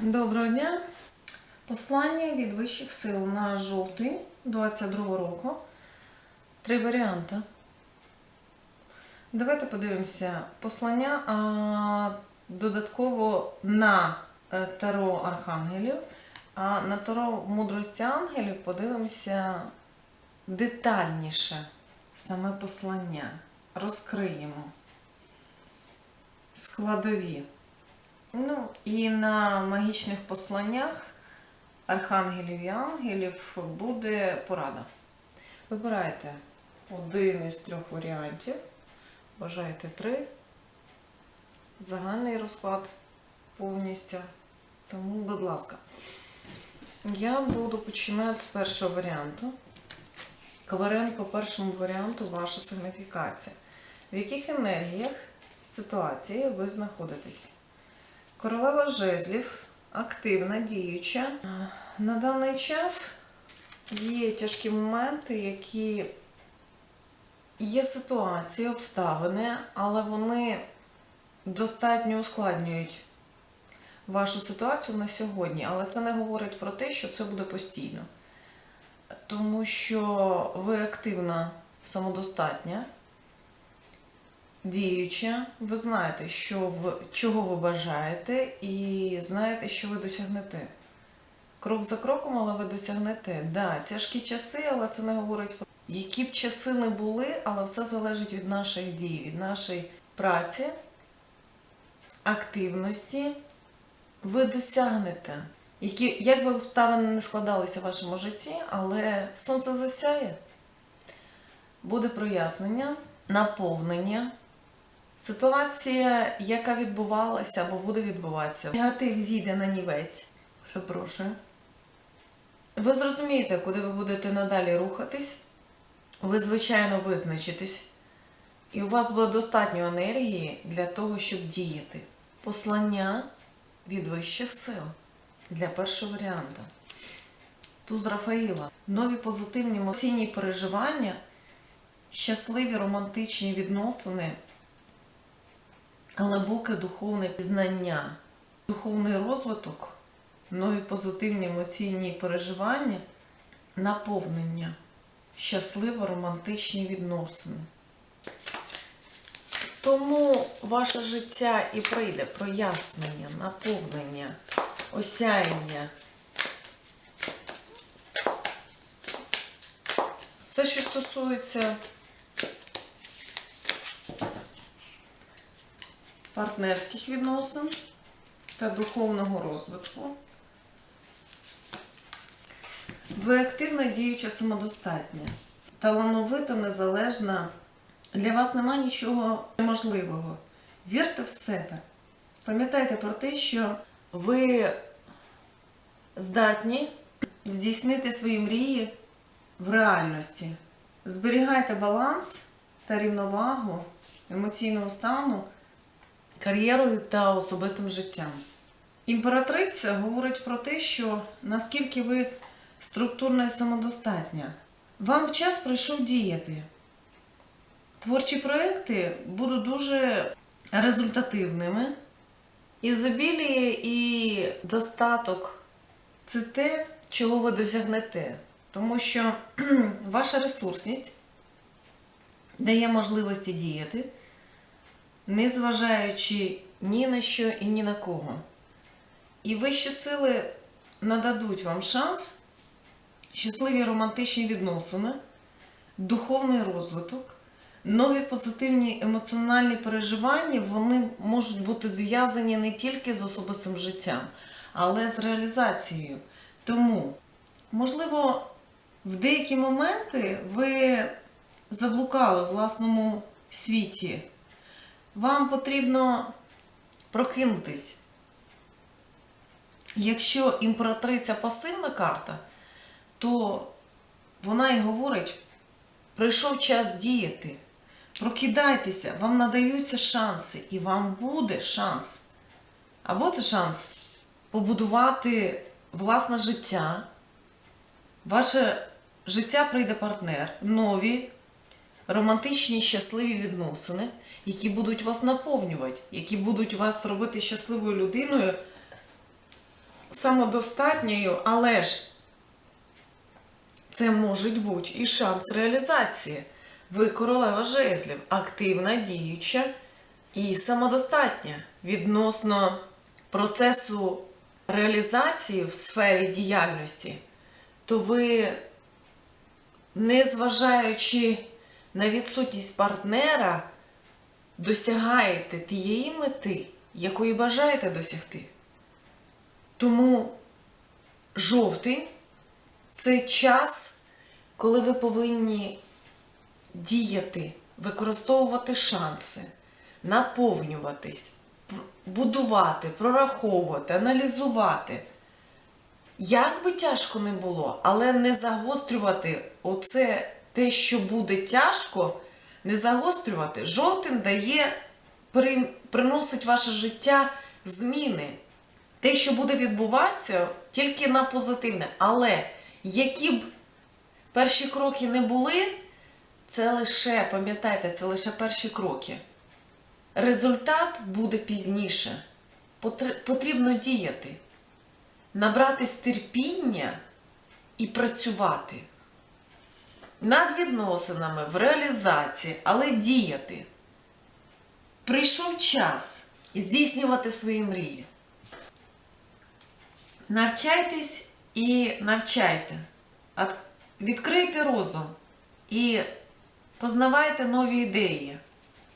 Доброго дня. Послання від вищих сил на жовтий 22 року. Три варіанти. Давайте подивимося послання, а додатково на е, Таро Архангелів, а на Таро мудрості ангелів подивимося детальніше саме послання. Розкриємо складові. Ну, і на магічних посланнях архангелів і ангелів буде порада. Вибирайте один із трьох варіантів. Бажаєте три. Загальний розклад повністю. Тому, будь ласка. Я буду починати з першого варіанту. Коварен по першому варіанту ваша сигніфікація. В яких енергіях ситуації ви знаходитесь? Королева жезлів активна, діюча. На даний час є тяжкі моменти, які є ситуації, обставини, але вони достатньо ускладнюють вашу ситуацію на сьогодні. Але це не говорить про те, що це буде постійно. Тому що ви активна, самодостатня діюча, ви знаєте, що в, чого ви бажаєте, і знаєте, що ви досягнете. Крок за кроком, але ви досягнете. Да, тяжкі часи, але це не говорить про які б часи не були, але все залежить від наших дій, від нашої праці, активності. Ви досягнете. Які, як би обставини не складалися в вашому житті, але сонце засяє, буде прояснення, наповнення. Ситуація, яка відбувалася або буде відбуватися, негатив зійде на нівець. Перепрошую. Ви зрозумієте, куди ви будете надалі рухатись. Ви, звичайно, визначитесь. І у вас буде достатньо енергії для того, щоб діяти. Послання від вищих сил для першого варіанта. Туз Рафаїла. Нові позитивні емоційні переживання, щасливі романтичні відносини глибоке духовне пізнання, духовний розвиток, нові позитивні емоційні переживання, наповнення, щасливо романтичні відносини. Тому ваше життя і прийде прояснення, наповнення, осяяння. Все, що стосується партнерських відносин та духовного розвитку. Ви активна діюча самодостатня, талановита, незалежна. Для вас нема нічого неможливого. Вірте в себе. Пам'ятайте про те, що ви здатні здійснити свої мрії в реальності. Зберігайте баланс та рівновагу емоційного стану кар'єрою та особистим життям. Імператриця говорить про те, що наскільки ви структурна і самодостатня, вам час прийшов діяти. Творчі проекти будуть дуже результативними. Ізобіліє і достаток це те, чого ви досягнете. Тому що ваша ресурсність дає можливості діяти незважаючи ні на що і ні на кого. І вищі сили нададуть вам шанс, щасливі романтичні відносини, духовний розвиток, нові позитивні емоціональні переживання, вони можуть бути зв'язані не тільки з особистим життям, але з реалізацією. Тому, можливо, в деякі моменти ви заблукали в власному світі. Вам потрібно прокинутись. Якщо імператриця пасивна карта, то вона і говорить: прийшов час діяти. Прокидайтеся, вам надаються шанси, і вам буде шанс. Або це шанс побудувати власне життя. Ваше життя прийде партнер, нові, романтичні, щасливі відносини які будуть вас наповнювати, які будуть вас робити щасливою людиною, самодостатньою, але ж це може бути і шанс реалізації. Ви королева жезлів, активна, діюча і самодостатня відносно процесу реалізації в сфері діяльності, то ви, незважаючи на відсутність партнера, досягаєте тієї мети, якої бажаєте досягти. Тому жовтень це час, коли ви повинні діяти, використовувати шанси, наповнюватись, будувати, прораховувати, аналізувати. Як би тяжко не було, але не загострювати оце те, що буде тяжко, не загострювати. Жовтень дає, при- приносить ваше життя зміни. Те, що буде відбуватися, тільки на позитивне. Але які б перші кроки не були, це лише, пам'ятайте, це лише перші кроки. Результат буде пізніше. Потрібно діяти, набратись терпіння і працювати над відносинами, в реалізації, але діяти. Прийшов час здійснювати свої мрії. Навчайтесь і навчайте. Відкрийте розум і познавайте нові ідеї.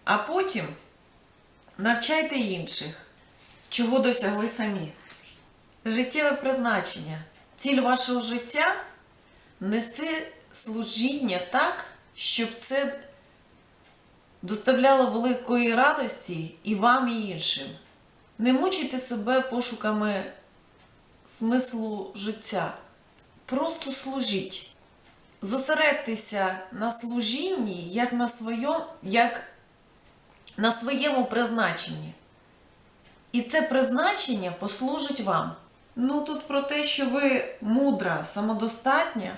А потім навчайте інших, чого досягли самі. Життєве призначення. Ціль вашого життя нести служіння так, щоб це доставляло великої радості і вам, і іншим. Не мучайте себе пошуками смислу життя. Просто служіть. Зосередьтеся на служінні як на, своєму, як на своєму призначенні. І це призначення послужить вам. Ну тут про те, що ви мудра, самодостатня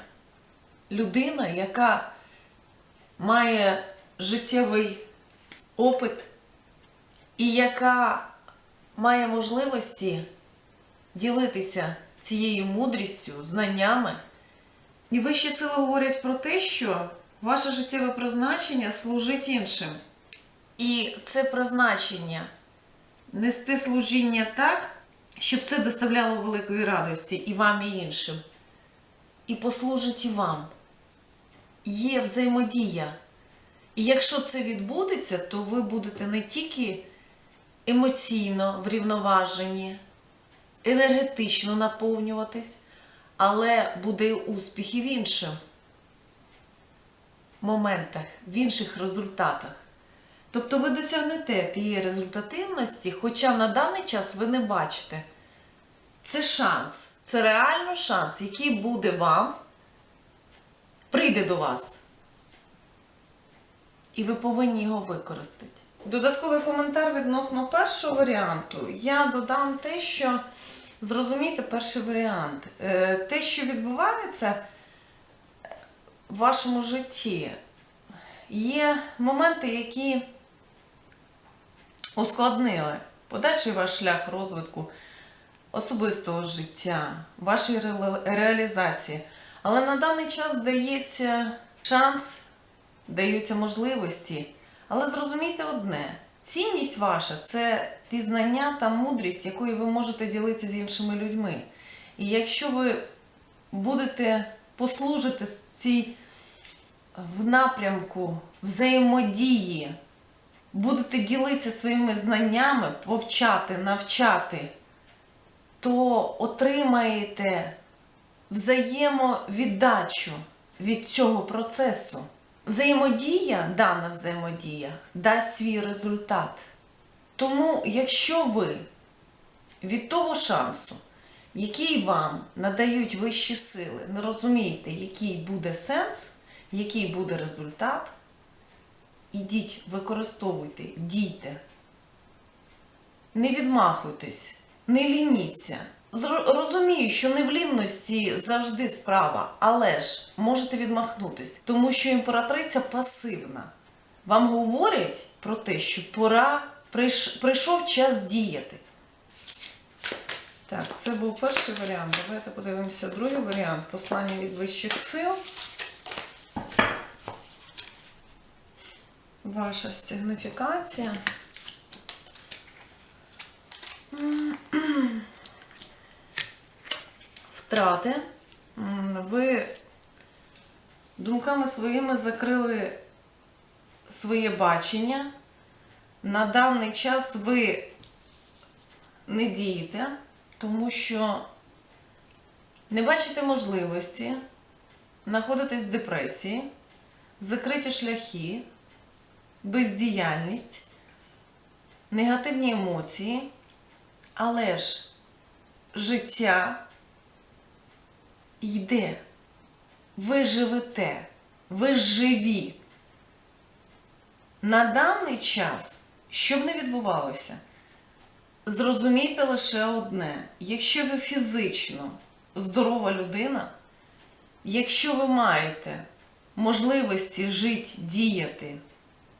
людина, яка має життєвий опит і яка має можливості ділитися цією мудрістю, знаннями. І вищі сили говорять про те, що ваше життєве призначення служить іншим. І це призначення нести служіння так, щоб це доставляло великої радості і вам, і іншим. І послужить і вам. Є взаємодія. І якщо це відбудеться, то ви будете не тільки емоційно врівноважені, енергетично наповнюватись, але буде успіх і в інших моментах, в інших результатах. Тобто ви досягнете тієї результативності, хоча на даний час ви не бачите. Це шанс, це реально шанс, який буде вам, прийде до вас. І ви повинні його використати. Додатковий коментар відносно першого варіанту. Я додам те, що зрозумійте перший варіант. Е, Те, що відбувається в вашому житті, є моменти, які ускладнили подальший ваш шлях розвитку особистого життя, вашої ре- реалізації. Але на даний час дається шанс, даються можливості. Але зрозумійте одне: цінність ваша це ті знання та мудрість, якою ви можете ділитися з іншими людьми. І якщо ви будете послужити цій в напрямку взаємодії, будете ділитися своїми знаннями, повчати, навчати, то отримаєте взаємовіддачу від цього процесу. Взаємодія, дана взаємодія, дасть свій результат. Тому, якщо ви від того шансу, який вам надають вищі сили, не розумієте, який буде сенс, який буде результат, ідіть, використовуйте, дійте. Не відмахуйтесь, не лініться. Розумію, що не в лінності завжди справа, але ж можете відмахнутись, тому що імператриця пасивна. Вам говорять про те, що пора прийш- прийшов час діяти. Так, це був перший варіант. Давайте подивимося другий варіант. Послання від вищих сил. Ваша сигніфікація. Втрати. Ви думками своїми закрили своє бачення. На даний час ви не дієте, тому що не бачите можливості, знаходитесь в депресії, закриті шляхи, бездіяльність, негативні емоції, але ж життя йде. Ви живете, ви живі. На даний час, що б не відбувалося, зрозумійте лише одне: якщо ви фізично здорова людина, якщо ви маєте можливості жити, діяти,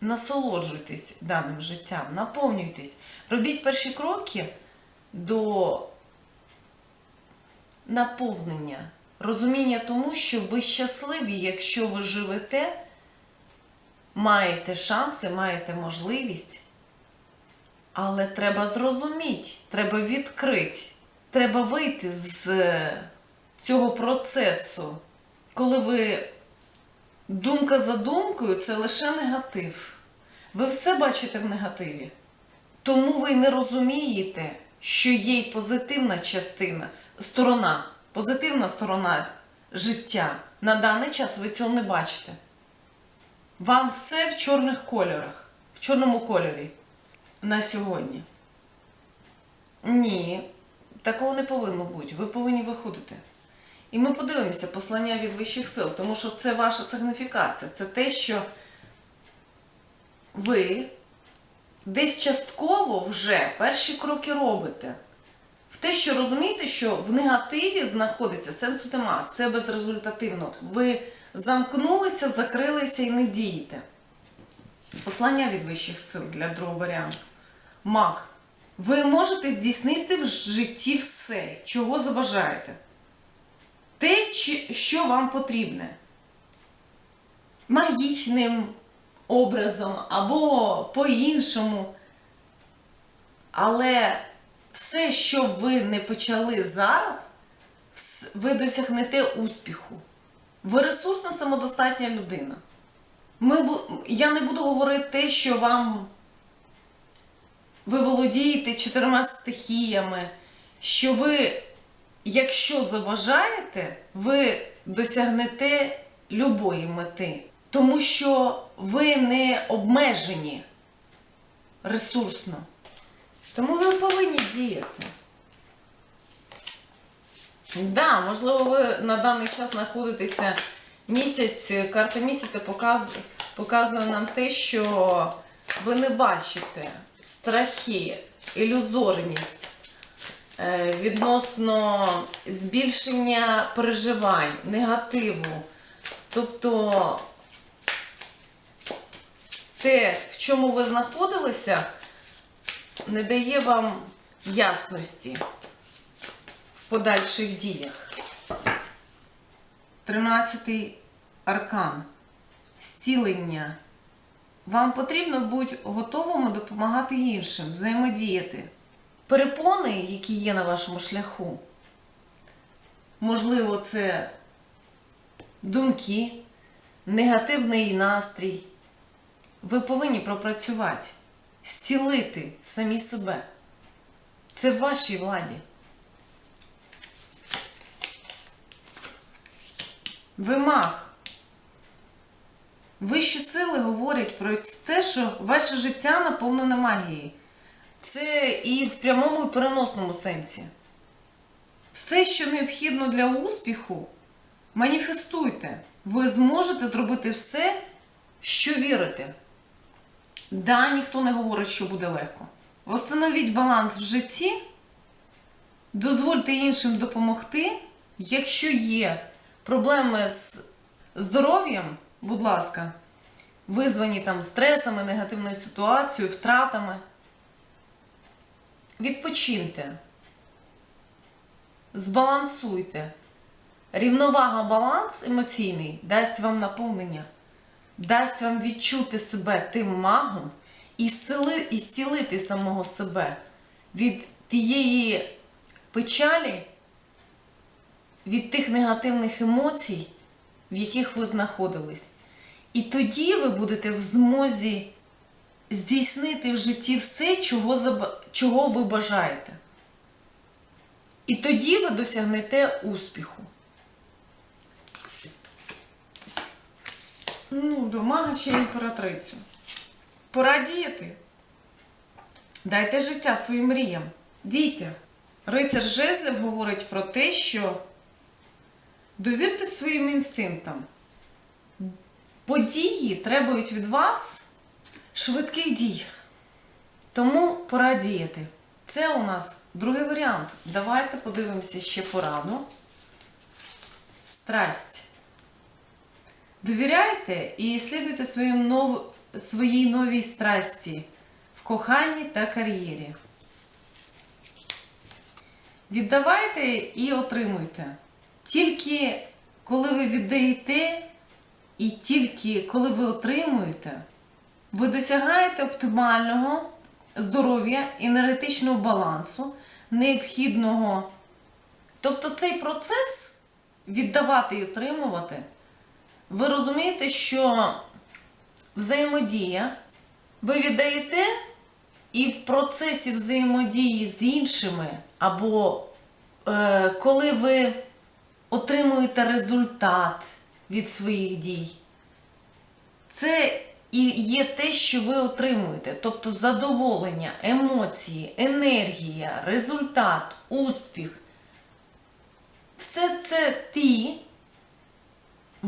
насолоджуйтесь даним життям, наповнюйтесь, робіть перші кроки до наповнення, розуміння тому, що ви щасливі, якщо ви живете, маєте шанси, маєте можливість. Але треба зрозуміти, треба відкрити, треба вийти з цього процесу, коли ви думка за думкою це лише негатив. Ви все бачите в негативі. Тому ви не розумієте, що є й позитивна частина, сторона, позитивна сторона життя. На даний час ви цього не бачите. Вам все в чорних кольорах, в чорному кольорі на сьогодні. Ні, такого не повинно бути. Ви повинні виходити. І ми подивимося послання від вищих сил, тому що це ваша сигніфікація, це те, що ви десь частково вже перші кроки робите. Те, що розумієте, що в негативі знаходиться сенсу тема, це безрезультативно. Ви замкнулися, закрилися і не дієте. Послання від вищих сил для другого варіанту. Мах. Ви можете здійснити в житті все, чого забажаєте. Те, що вам потрібне. Магічним образом або по-іншому. Але все, що ви не почали зараз, ви досягнете успіху. Ви ресурсна самодостатня людина. Ми, я не буду говорити те, що вам ви володієте чотирма стихіями, що ви, якщо забажаєте, ви досягнете любої мети. Тому що ви не обмежені ресурсно. Тому ви повинні діяти. Да, можливо, ви на даний час знаходитеся місяць, карта місяця показує, показує нам те, що ви не бачите страхи, ілюзорність е, відносно збільшення переживань, негативу. Тобто те, в чому ви знаходилися, не дає вам ясності в подальших діях. Тринадцятий аркан. Зцілення. Вам потрібно бути готовими допомагати іншим, взаємодіяти. Перепони, які є на вашому шляху, можливо, це думки, негативний настрій. Ви повинні пропрацювати, зцілити самі себе. Це в вашій владі. Вимах. Вищі сили говорять про те, що ваше життя наповнене магією. Це і в прямому і переносному сенсі. Все, що необхідно для успіху, маніфестуйте. Ви зможете зробити все, що вірите. Да, ніхто не говорить, що буде легко. Встановіть баланс в житті, дозвольте іншим допомогти. Якщо є проблеми з здоров'ям, будь ласка, визвані там стресами, негативною ситуацією, втратами, відпочиньте. збалансуйте. Рівновага, баланс емоційний дасть вам наповнення, дасть вам відчути себе тим магом і зціли- і зцілити самого себе від тієї печалі, від тих негативних емоцій, в яких ви знаходились. І тоді ви будете в змозі здійснити в житті все, чого, чого ви бажаєте. І тоді ви досягнете успіху. Ну, до мага чи імператрицю. Пора діяти. Дайте життя своїм мріям. Дійте. Рицар Жезлів говорить про те, що довірте своїм інстинктам. Події требують від вас швидких дій. Тому пора діяти. Це у нас другий варіант. Давайте подивимося ще пораду. Страсть. Довіряйте і слідуйте своїм нов... своїй новій страсті в коханні та кар'єрі. Віддавайте і отримуйте. Тільки коли ви віддаєте, і тільки коли ви отримуєте, ви досягаєте оптимального здоров'я, енергетичного балансу, необхідного. Тобто цей процес віддавати і отримувати, ви розумієте, що взаємодія, ви віддаєте, і в процесі взаємодії з іншими, або е, коли ви отримуєте результат від своїх дій, це і є те, що ви отримуєте. Тобто задоволення, емоції, енергія, результат, успіх. Все це ті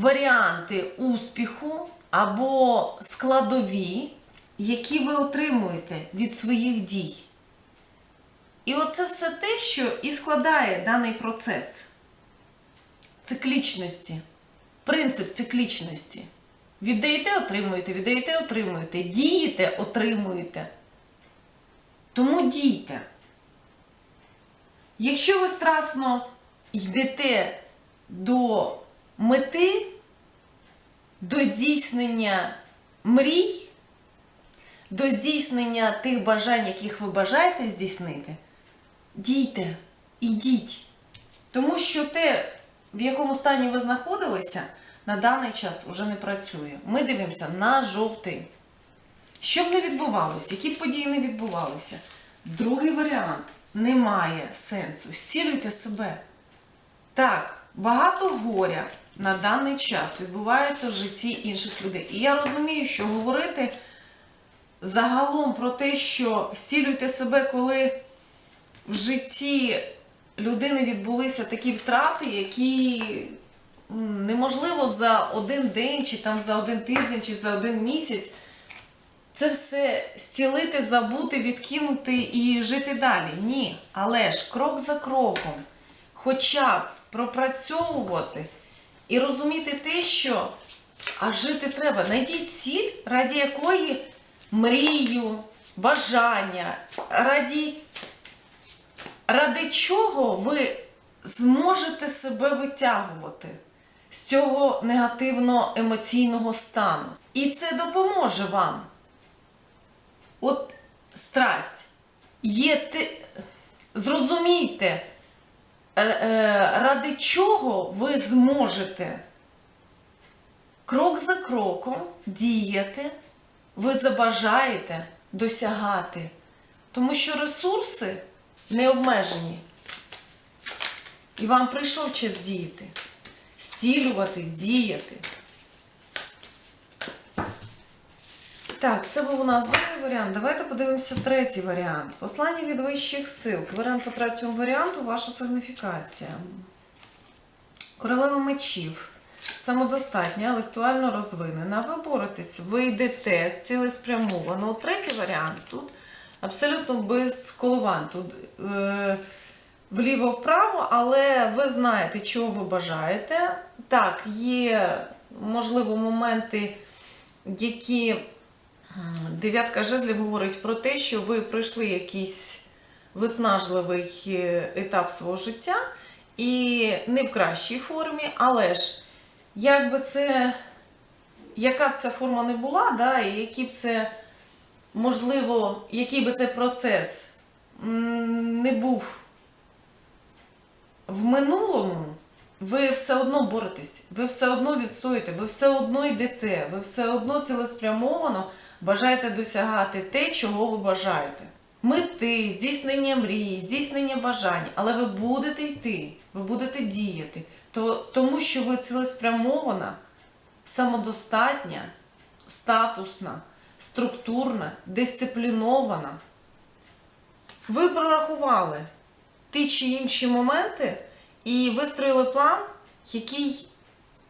варіанти успіху або складові, які ви отримуєте від своїх дій. І оце все те, що і складає даний процес циклічності, принцип циклічності. Віддаєте, отримуєте, віддаєте, отримуєте, дієте, отримуєте. Тому дійте. Якщо ви страстно йдете до мети, до здійснення мрій, до здійснення тих бажань, яких ви бажаєте здійснити, дійте, ідіть. Тому що те, в якому стані ви знаходилися, на даний час уже не працює. Ми дивимося на жовтий. Що б не відбувалося, які б події не відбувалися, другий варіант немає сенсу. Зцілюйте себе. Так, багато горя на даний час відбувається в житті інших людей. І я розумію, що говорити загалом про те, що зцілюйте себе, коли в житті людини відбулися такі втрати, які неможливо за один день, чи там за один тиждень, чи за один місяць це все зцілити, забути, відкинути і жити далі. Ні. Але ж крок за кроком, хоча б пропрацьовувати і розуміти те, що а жити треба. Найдіть ціль, раді якої мрію, бажання, раді, ради чого ви зможете себе витягувати з цього негативно емоційного стану. І це допоможе вам. От страсть. Є те... Зрозумійте, ради чого ви зможете крок за кроком діяти, ви забажаєте досягати. Тому що ресурси не обмежені. І вам прийшов час діяти, стілюватись, діяти. Так, це був у нас другий варіант. Давайте подивимося третій варіант. Послання від вищих сил. Варіант по третьому варіанту ваша сигніфікація. Королева мечів. Самодостатня, інтелектуально розвинена. Ви боретесь, ви йдете цілеспрямовано. Третій варіант тут абсолютно без коливань. Тут е, вліво-вправо, але ви знаєте, чого ви бажаєте. Так, є, можливо, моменти, які дев'ятка жезлів говорить про те, що ви пройшли якийсь виснажливий е, етап свого життя, і не в кращій формі, але ж як би це, яка б ця форма не була, да, і які б це, можливо, який би цей процес не був в минулому, ви все одно боретесь, ви все одно відстоїте, ви все одно йдете, ви все одно цілеспрямовано бажаєте досягати те, чого ви бажаєте. Мети, здійснення мрії, здійснення бажань, але ви будете йти, ви будете діяти, то, тому що ви цілеспрямована, самодостатня, статусна, структурна, дисциплінована. Ви прорахували ті чи інші моменти і вистроїли план, який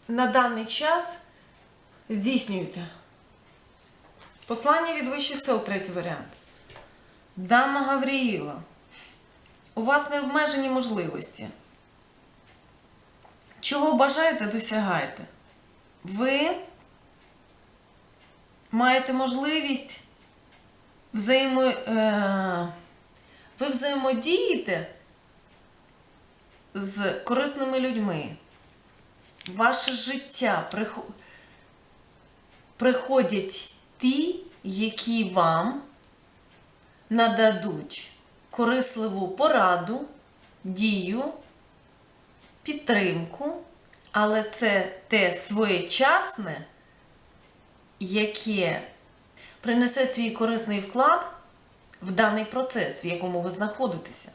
на даний час здійснюєте. Послання від вищих сил, третій варіант. Дама Гавріїла. У вас необмежені можливості. Чого бажаєте, досягаєте. Ви маєте можливість взаємо, е, ви взаємодієте з корисними людьми. Ваше життя прихо- приходять ті, які вам нададуть корисливу пораду, дію, підтримку, але це те своєчасне, яке принесе свій корисний вклад в даний процес, в якому ви знаходитеся.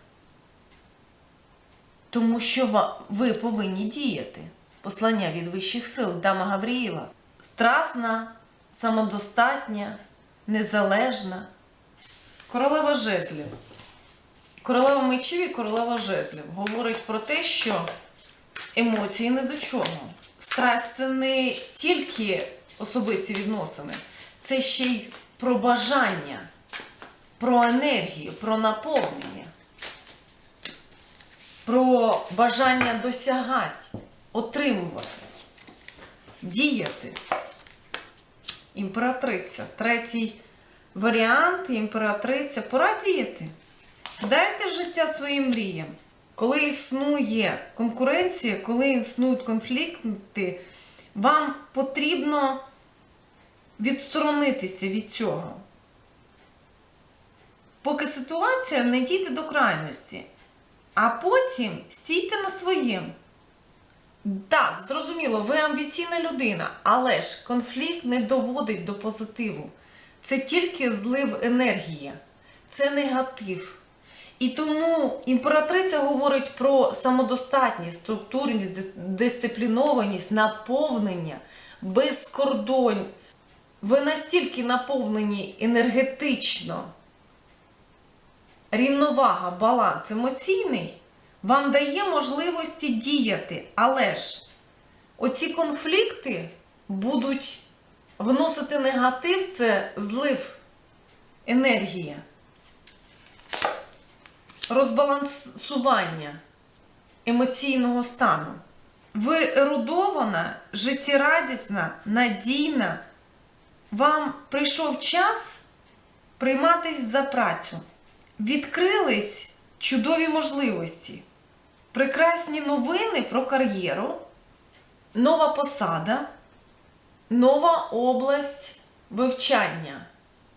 Тому що ви повинні діяти. Послання від вищих сил Дама Гавріїла. Страсна, самодостатня, незалежна. Королева жезлів. Королева мечів і королева жезлів говорить про те, що емоції не до чого. Страсть це не тільки особисті відносини, це ще й про бажання, про енергію, про наповнення, про бажання досягати, отримувати, діяти. Імператриця. Третій варіант імператриця. Пора діяти. Дайте життя своїм мріям. Коли існує конкуренція, коли існують конфлікти, вам потрібно відсторонитися від цього. Поки ситуація не дійде до крайності. А потім стійте на своєму. Так, зрозуміло, ви амбіційна людина, але ж конфлікт не доводить до позитиву. Це тільки злив енергії, це негатив. І тому імператриця говорить про самодостатність, структурність, дисциплінованість, наповнення, безкордонь. Ви настільки наповнені енергетично, рівновага, баланс емоційний вам дає можливості діяти. Але ж оці конфлікти будуть вносити негатив, це злив енергія, розбалансування емоційного стану. Ви ерудована, життєрадісна, надійна. Вам прийшов час прийматись за працю. Відкрились чудові можливості, прекрасні новини про кар'єру, нова посада, нова область вивчання,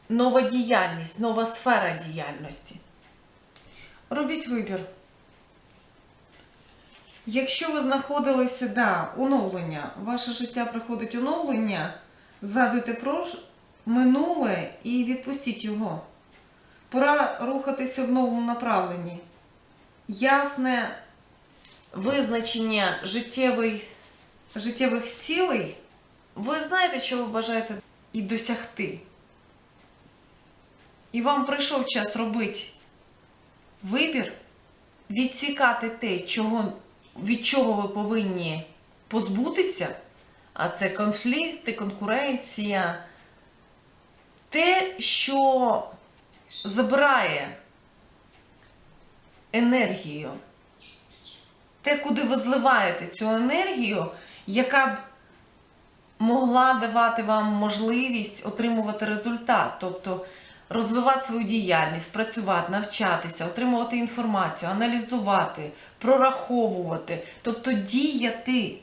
нова діяльність, нова сфера діяльності. Робіть вибір. Якщо ви знаходилися, да, оновлення, ваше життя приходить оновлення, згадуйте про минуле і відпустіть його. Пора рухатися в новому направленні. Ясне визначення життєвий, життєвих цілей. Ви знаєте, чого ви бажаєте і досягти. І вам прийшов час робити вибір, відсікати те, чого, від чого ви повинні позбутися, а це конфлікти, конкуренція, те, що забирає енергію. Те, куди ви зливаєте цю енергію, яка б могла давати вам можливість отримувати результат. Тобто розвивати свою діяльність, працювати, навчатися, отримувати інформацію, аналізувати, прораховувати, тобто діяти,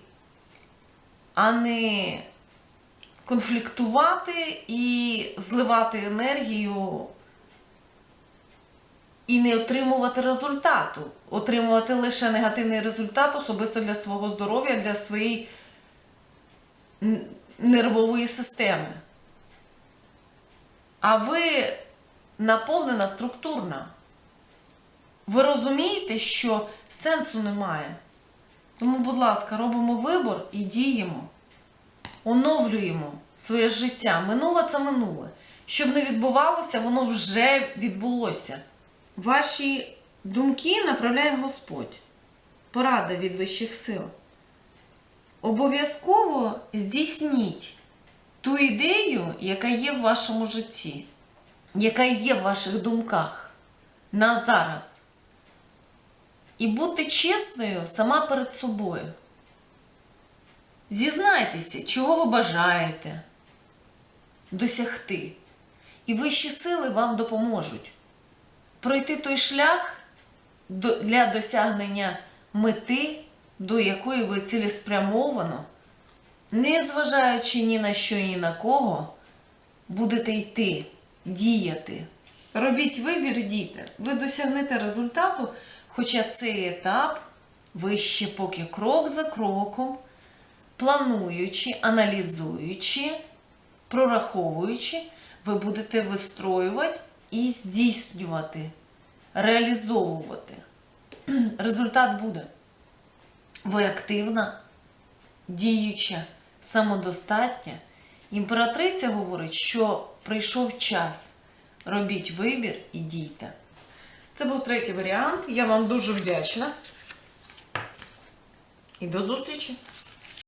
а не конфліктувати і зливати енергію і не отримувати результату. Отримувати лише негативний результат особисто для свого здоров'я, для своєї нервової системи. А ви наповнена структурна. Ви розумієте, що сенсу немає. Тому, будь ласка, робимо вибор і діємо. Оновлюємо своє життя. Минуле це минуле. Щоб не відбувалося, воно вже відбулося. Ваші думки направляє Господь. Порада від вищих сил. Обов'язково здійсніть ту ідею, яка є в вашому житті, яка є в ваших думках на зараз. І будьте чесною сама перед собою. Зізнайтеся, чого ви бажаєте досягти. І вищі сили вам допоможуть пройти той шлях для досягнення мети, до якої ви цілеспрямовано, не зважаючи ні на що, ні на кого, будете йти, діяти. Робіть вибір, і дійте. Ви досягнете результату, хоча цей етап ви ще поки крок за кроком, плануючи, аналізуючи, прораховуючи, ви будете вистроювати і здійснювати, реалізовувати. Результат буде. Ви активна, діюча, самодостатня. Імператриця говорить, що прийшов час. Робіть вибір і дійте. Це був третій варіант. Я вам дуже вдячна. І до зустрічі!